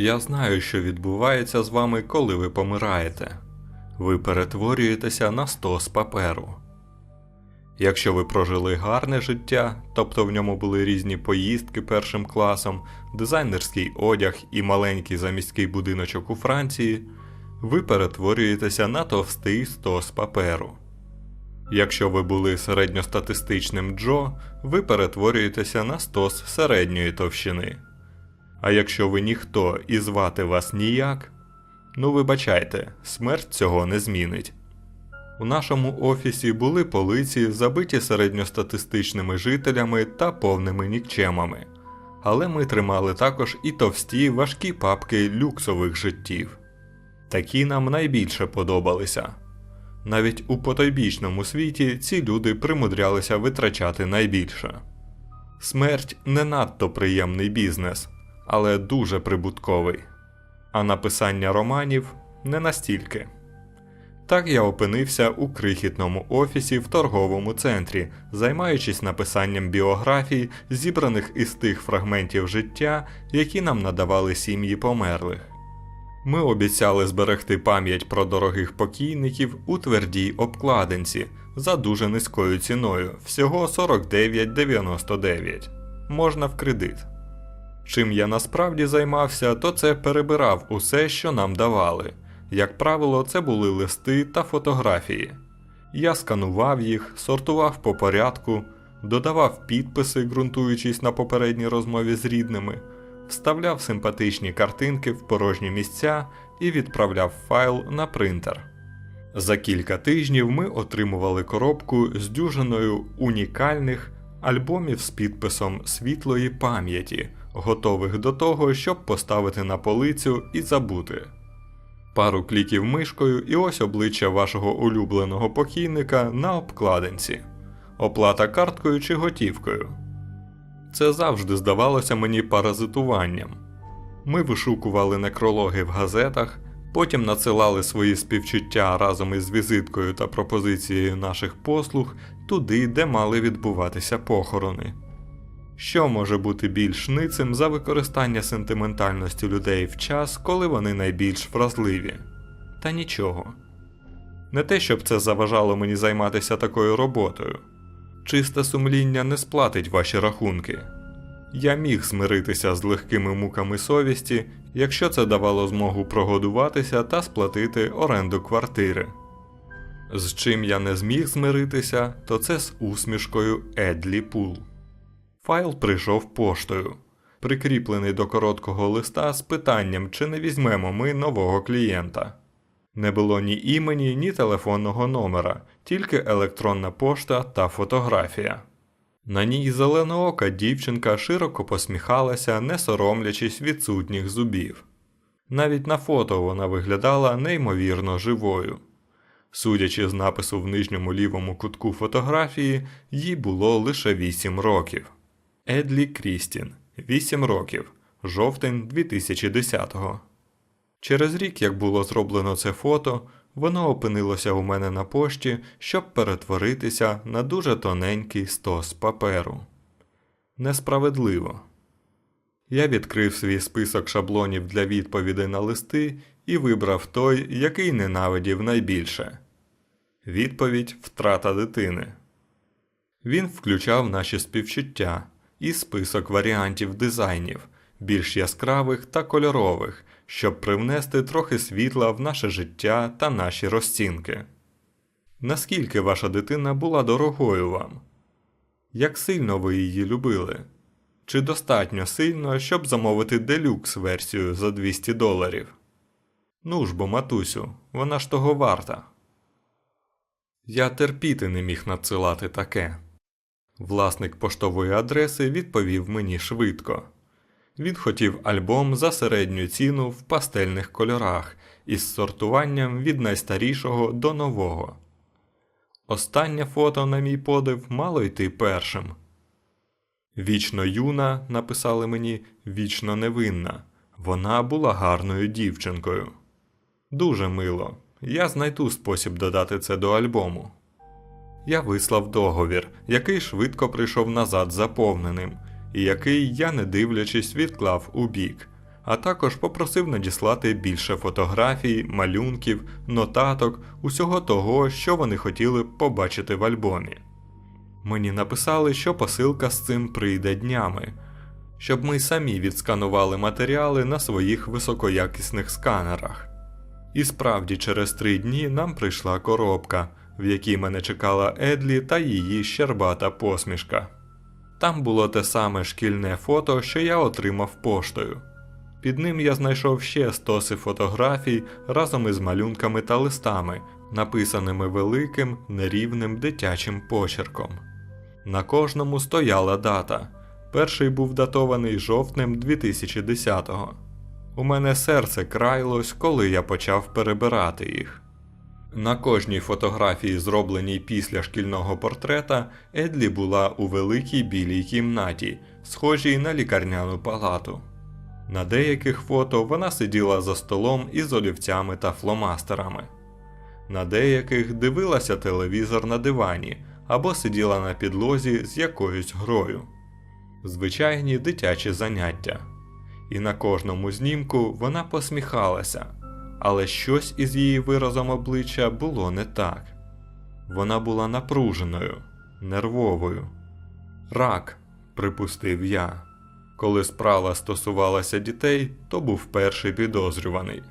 Я знаю, що відбувається з вами, коли ви помираєте. Ви перетворюєтеся на стос паперу. Якщо ви прожили гарне життя, тобто в ньому були різні поїздки першим класом, дизайнерський одяг і маленький заміський будиночок у Франції, ви перетворюєтеся на товстий стос паперу. Якщо ви були середньостатистичним Джо, ви перетворюєтеся на стос середньої товщини. А якщо ви ніхто і звати вас ніяк, ну вибачайте, смерть цього не змінить. У нашому офісі були полиці, забиті середньостатистичними жителями та повними нікчемами, але ми тримали також і товсті важкі папки люксових життів. Такі нам найбільше подобалися. Навіть у потойбічному світі ці люди примудрялися витрачати найбільше. Смерть не надто приємний бізнес, але дуже прибутковий, а написання романів не настільки. Так я опинився у крихітному офісі в торговому центрі, займаючись написанням біографій, зібраних із тих фрагментів життя, які нам надавали сім'ї померлих. Ми обіцяли зберегти пам'ять про дорогих покійників у твердій обкладинці за дуже низькою ціною всього 49,99. Можна в кредит. Чим я насправді займався, то це перебирав усе, що нам давали. Як правило, це були листи та фотографії. Я сканував їх, сортував по порядку, додавав підписи, ґрунтуючись на попередній розмові з рідними, вставляв симпатичні картинки в порожні місця і відправляв файл на принтер. За кілька тижнів ми отримували коробку з дюжиною унікальних альбомів з підписом світлої пам'яті, готових до того, щоб поставити на полицю і забути. Пару кліків мишкою і ось обличчя вашого улюбленого покійника на обкладинці, оплата карткою чи готівкою. Це завжди здавалося мені паразитуванням. Ми вишукували некрологи в газетах, потім надсилали свої співчуття разом із візиткою та пропозицією наших послуг туди, де мали відбуватися похорони. Що може бути більш ницим за використання сентиментальності людей в час, коли вони найбільш вразливі? Та нічого. Не те, щоб це заважало мені займатися такою роботою. Чисте сумління не сплатить ваші рахунки. Я міг змиритися з легкими муками совісті, якщо це давало змогу прогодуватися та сплатити оренду квартири. З чим я не зміг змиритися, то це з усмішкою Едлі Пул. Файл прийшов поштою, прикріплений до короткого листа з питанням, чи не візьмемо ми нового клієнта. Не було ні імені, ні телефонного номера, тільки електронна пошта та фотографія. На ній зеленоока дівчинка широко посміхалася, не соромлячись відсутніх зубів. Навіть на фото вона виглядала неймовірно живою. Судячи з напису в нижньому лівому кутку фотографії, їй було лише 8 років. Едлі Крістін, 8 років, жовтень 2010-го. Через рік, як було зроблено це фото, воно опинилося у мене на пошті, щоб перетворитися на дуже тоненький стос паперу. Несправедливо. Я відкрив свій список шаблонів для відповідей на листи і вибрав той, який ненавидів найбільше. Відповідь втрата дитини. Він включав наші співчуття і список варіантів дизайнів, більш яскравих та кольорових, щоб привнести трохи світла в наше життя та наші розцінки. Наскільки ваша дитина була дорогою вам? Як сильно ви її любили? Чи достатньо сильно, щоб замовити делюкс версію за 200 доларів? Ну ж бо, матусю, вона ж того варта. Я терпіти не міг надсилати таке. Власник поштової адреси відповів мені швидко. Він хотів альбом за середню ціну в пастельних кольорах із сортуванням від найстарішого до нового. Останнє фото, на мій подив, мало йти першим. Вічно юна, написали мені, вічно невинна. Вона була гарною дівчинкою. Дуже мило. Я знайду спосіб додати це до альбому. Я вислав договір, який швидко прийшов назад заповненим, і який я, не дивлячись, відклав у бік, а також попросив надіслати більше фотографій, малюнків, нотаток, усього того, що вони хотіли б побачити в альбомі. Мені написали, що посилка з цим прийде днями, щоб ми самі відсканували матеріали на своїх високоякісних сканерах. І справді через три дні нам прийшла коробка, в якій мене чекала Едлі та її щербата посмішка. Там було те саме шкільне фото, що я отримав поштою. Під ним я знайшов ще стоси фотографій разом із малюнками та листами, написаними великим нерівним дитячим почерком. На кожному стояла дата. Перший був датований жовтнем 2010-го. У мене серце краялось, коли я почав перебирати їх. На кожній фотографії, зробленій після шкільного портрета, Едлі була у великій білій кімнаті, схожій на лікарняну палату. На деяких фото вона сиділа за столом із олівцями та фломастерами. На деяких дивилася телевізор на дивані або сиділа на підлозі з якоюсь грою. Звичайні дитячі заняття. І на кожному знімку вона посміхалася, але щось із її виразом обличчя було не так. Вона була напруженою, нервовою. Рак, припустив я. Коли справа стосувалася дітей, то був перший підозрюваний.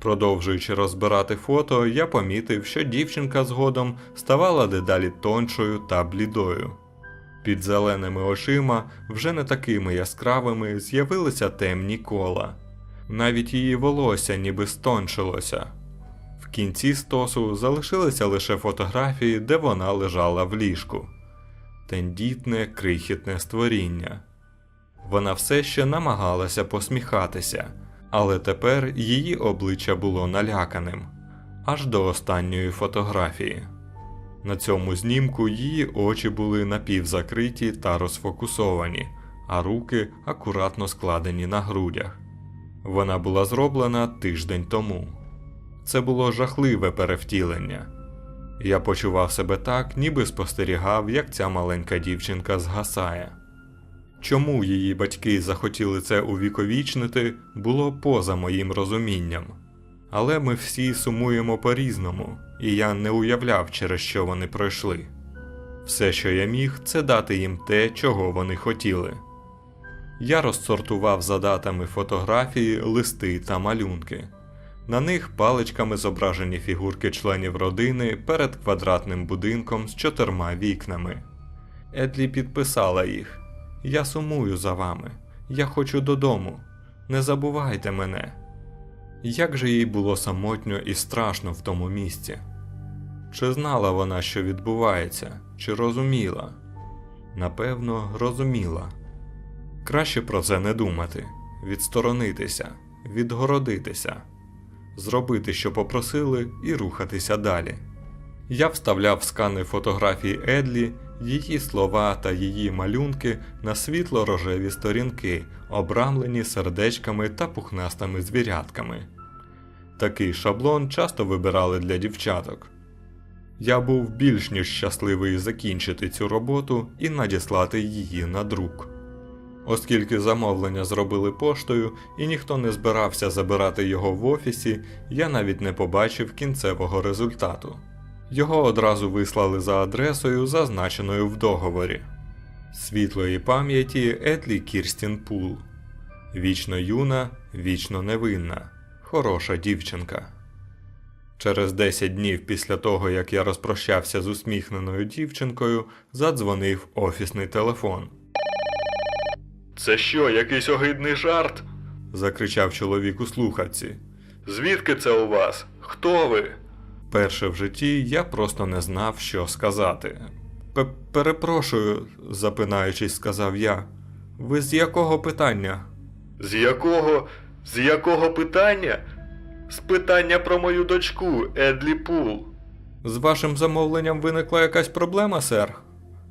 Продовжуючи розбирати фото, я помітив, що дівчинка згодом ставала дедалі тоншою та блідою. Під зеленими очима, вже не такими яскравими, з'явилися темні кола. Навіть її волосся ніби стоншилося. В кінці стосу залишилися лише фотографії, де вона лежала в ліжку. Тендітне, крихітне створіння. Вона все ще намагалася посміхатися, але тепер її обличчя було наляканим аж до останньої фотографії. На цьому знімку її очі були напівзакриті та розфокусовані, а руки акуратно складені на грудях. Вона була зроблена тиждень тому. Це було жахливе перевтілення. Я почував себе так, ніби спостерігав, як ця маленька дівчинка згасає. Чому її батьки захотіли це увіковічнити, було поза моїм розумінням. Але ми всі сумуємо по-різному, і я не уявляв, через що вони пройшли. Все, що я міг, це дати їм те, чого вони хотіли. Я розсортував за датами фотографії, листи та малюнки. На них паличками зображені фігурки членів родини перед квадратним будинком з чотирма вікнами. Едлі підписала їх. Я сумую за вами. Я хочу додому. Не забувайте мене. Як же їй було самотньо і страшно в тому місці? Чи знала вона, що відбувається, чи розуміла? Напевно, розуміла. Краще про це не думати, відсторонитися, відгородитися, зробити, що попросили, і рухатися далі. Я вставляв скани фотографій Едлі, її слова та її малюнки на світло-рожеві сторінки, обрамлені сердечками та пухнастими звірятками. Такий шаблон часто вибирали для дівчаток. Я був більш ніж щасливий закінчити цю роботу і надіслати її на друк. Оскільки замовлення зробили поштою і ніхто не збирався забирати його в офісі, я навіть не побачив кінцевого результату. Його одразу вислали за адресою, зазначеною в договорі. Світлої пам'яті Етлі Кірстін Пул. Вічно юна, вічно невинна, хороша дівчинка. Через 10 днів після того, як я розпрощався з усміхненою дівчинкою, задзвонив офісний телефон. Це що, якийсь огидний жарт? закричав чоловік у слухавці. Звідки це у вас? Хто ви? Перше в житті я просто не знав, що сказати. П- Перепрошую, запинаючись, сказав я. Ви з якого питання? З якого? З якого питання? З питання про мою дочку Едлі Пул. З вашим замовленням виникла якась проблема, сер?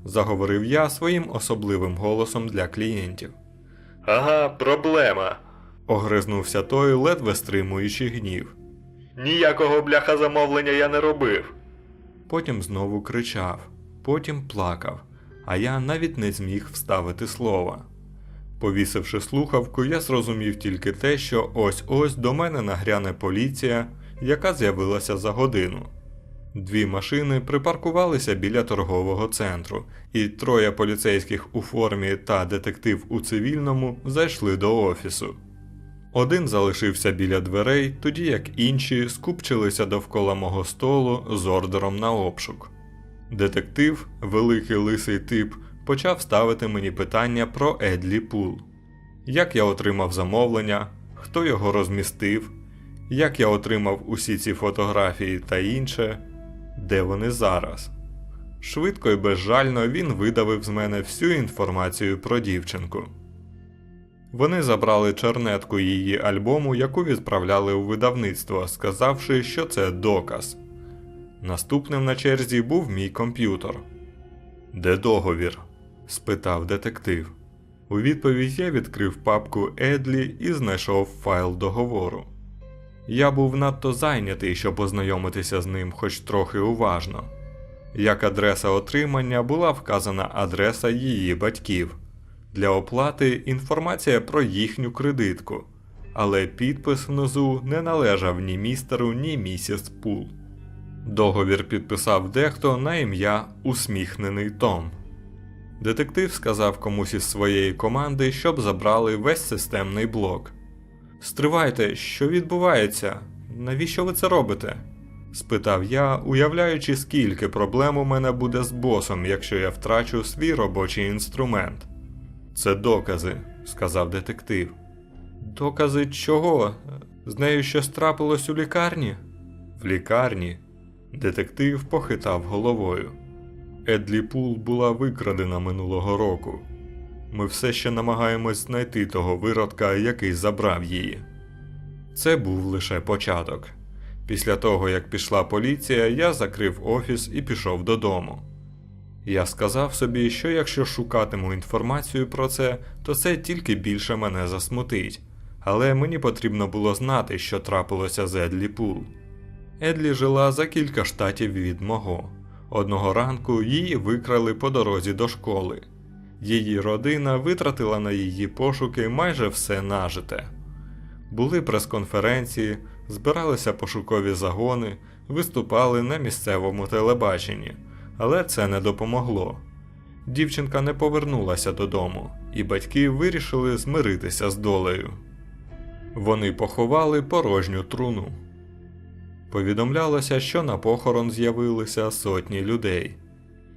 Заговорив я своїм особливим голосом для клієнтів. Ага, проблема. огризнувся той, ледве стримуючи гнів. Ніякого бляха замовлення я не робив. Потім знову кричав, потім плакав, а я навіть не зміг вставити слова. Повісивши слухавку, я зрозумів тільки те, що ось-ось до мене нагряне поліція, яка з'явилася за годину. Дві машини припаркувалися біля торгового центру, і троє поліцейських у формі та детектив у цивільному зайшли до офісу. Один залишився біля дверей, тоді як інші скупчилися довкола мого столу з ордером на обшук. Детектив, великий лисий тип, почав ставити мені питання про Едлі Пул. Як я отримав замовлення, хто його розмістив, як я отримав усі ці фотографії та інше, де вони зараз. Швидко і безжально він видавив з мене всю інформацію про дівчинку. Вони забрали чернетку її альбому, яку відправляли у видавництво, сказавши, що це доказ. Наступним на черзі був мій комп'ютер. Де договір? спитав детектив. У відповідь я відкрив папку Едлі і знайшов файл договору. Я був надто зайнятий, щоб ознайомитися з ним хоч трохи уважно. Як адреса отримання була вказана адреса її батьків. Для оплати інформація про їхню кредитку, але підпис внизу не належав ні містеру, ні місіс Пул. Договір підписав дехто на ім'я Усміхнений Том. Детектив сказав комусь із своєї команди, щоб забрали весь системний блок. Стривайте, що відбувається? Навіщо ви це робите? спитав я, уявляючи, скільки проблем у мене буде з босом, якщо я втрачу свій робочий інструмент. Це докази, сказав детектив. Докази чого? З нею щось трапилось у лікарні? В лікарні. Детектив похитав головою. Едлі Пул була викрадена минулого року. Ми все ще намагаємось знайти того виродка, який забрав її. Це був лише початок. Після того, як пішла поліція, я закрив офіс і пішов додому. Я сказав собі, що якщо шукатиму інформацію про це, то це тільки більше мене засмутить, але мені потрібно було знати, що трапилося з Едлі Пул. Едлі жила за кілька штатів від мого. Одного ранку її викрали по дорозі до школи. Її родина витратила на її пошуки майже все нажите. Були прес-конференції, збиралися пошукові загони, виступали на місцевому телебаченні, але це не допомогло. Дівчинка не повернулася додому, і батьки вирішили змиритися з долею. Вони поховали порожню труну. Повідомлялося, що на похорон з'явилися сотні людей.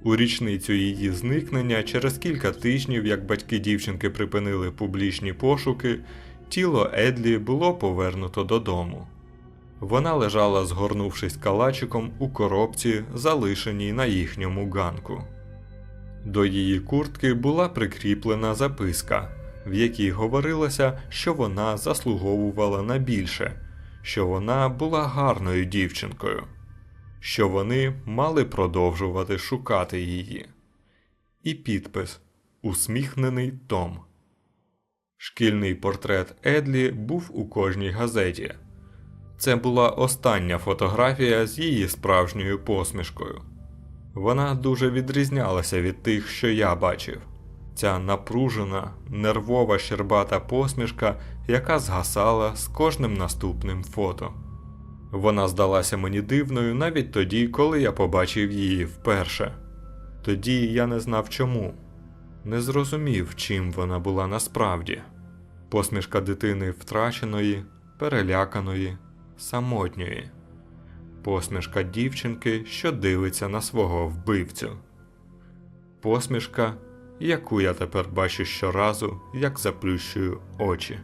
У річницю її зникнення через кілька тижнів, як батьки дівчинки припинили публічні пошуки, тіло Едлі було повернуто додому. Вона лежала, згорнувшись калачиком у коробці, залишеній на їхньому ганку. До її куртки була прикріплена записка, в якій говорилося, що вона заслуговувала на більше, що вона була гарною дівчинкою, що вони мали продовжувати шукати її. І підпис Усміхнений Том. Шкільний портрет Едлі був у кожній газеті. Це була остання фотографія з її справжньою посмішкою. Вона дуже відрізнялася від тих, що я бачив. Ця напружена, нервова щербата посмішка, яка згасала з кожним наступним фото. Вона здалася мені дивною навіть тоді, коли я побачив її вперше. Тоді я не знав чому, не зрозумів, чим вона була насправді. Посмішка дитини втраченої, переляканої, самотньої, посмішка дівчинки, що дивиться на свого вбивцю, посмішка, яку я тепер бачу щоразу, як заплющую очі.